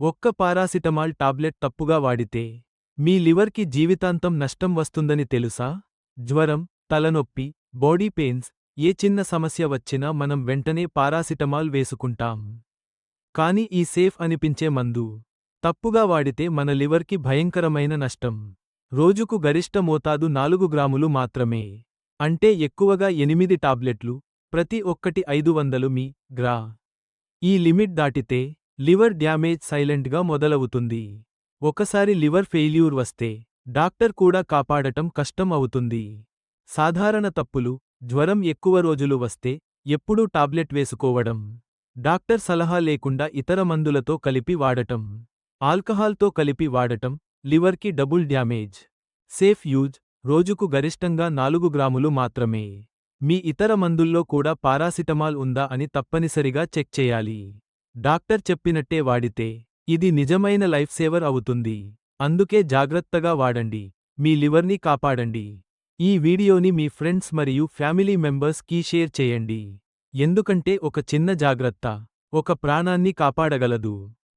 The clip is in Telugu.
ఒక్క పారాసిటమాల్ టాబ్లెట్ తప్పుగా వాడితే మీ లివర్కి జీవితాంతం నష్టం వస్తుందని తెలుసా? జ్వరం తలనొప్పి బాడీ పెయిన్స్ ఏ చిన్న సమస్య వచ్చినా మనం వెంటనే పారాసిటమాల్ వేసుకుంటాం. కాని ఈ సేఫ్ అనిపించే మందు. తప్పుగా వాడితే మన లివర్కి భయంకరమైన నష్టం. రోజుకు గరిష్ట మోతాదు నాలుగు గ్రాములు మాత్రమే. అంటే ఎక్కువగా ఎనిమిది టాబ్లెట్లు ప్రతి ఒక్కటి ఐదు వందలు మీ గ్రా. ఈ లిమిట్ దాటితే లివర్ డ్యామేజ్ సైలెంట్గా మొదలవుతుంది. ఒకసారి లివర్ ఫెయిల్యూర్ వస్తే డాక్టర్ కూడా కాపాడటం కష్టం అవుతుంది. సాధారణ తప్పులు జ్వరం ఎక్కువ రోజులు వస్తే ఎప్పుడూ టాబ్లెట్ వేసుకోవడం. డాక్టర్ సలహా లేకుండా ఇతర మందులతో కలిపి వాడటం. ఆల్కహాల్తో కలిపి వాడటం లివర్కి డబుల్ డ్యామేజ్. సేఫ్ యూజ్ రోజుకు గరిష్టంగా నాలుగు గ్రాములు మాత్రమే. మీ ఇతర మందుల్లో కూడా పారాసిటమాల్ ఉందా అని తప్పనిసరిగా చెక్ చేయాలి. డాక్టర్ చెప్పినట్టే వాడితే ఇది నిజమైన లైఫ్ సేవర్ అవుతుంది. అందుకే జాగ్రత్తగా వాడండి. మీ లివర్ని కాపాడండి. ఈ వీడియోని మీ ఫ్రెండ్స్ మరియు ఫ్యామిలీ మెంబర్స్కి షేర్ చేయండి. ఎందుకంటే ఒక చిన్న జాగ్రత్త ఒక ప్రాణాన్ని కాపాడగలదు.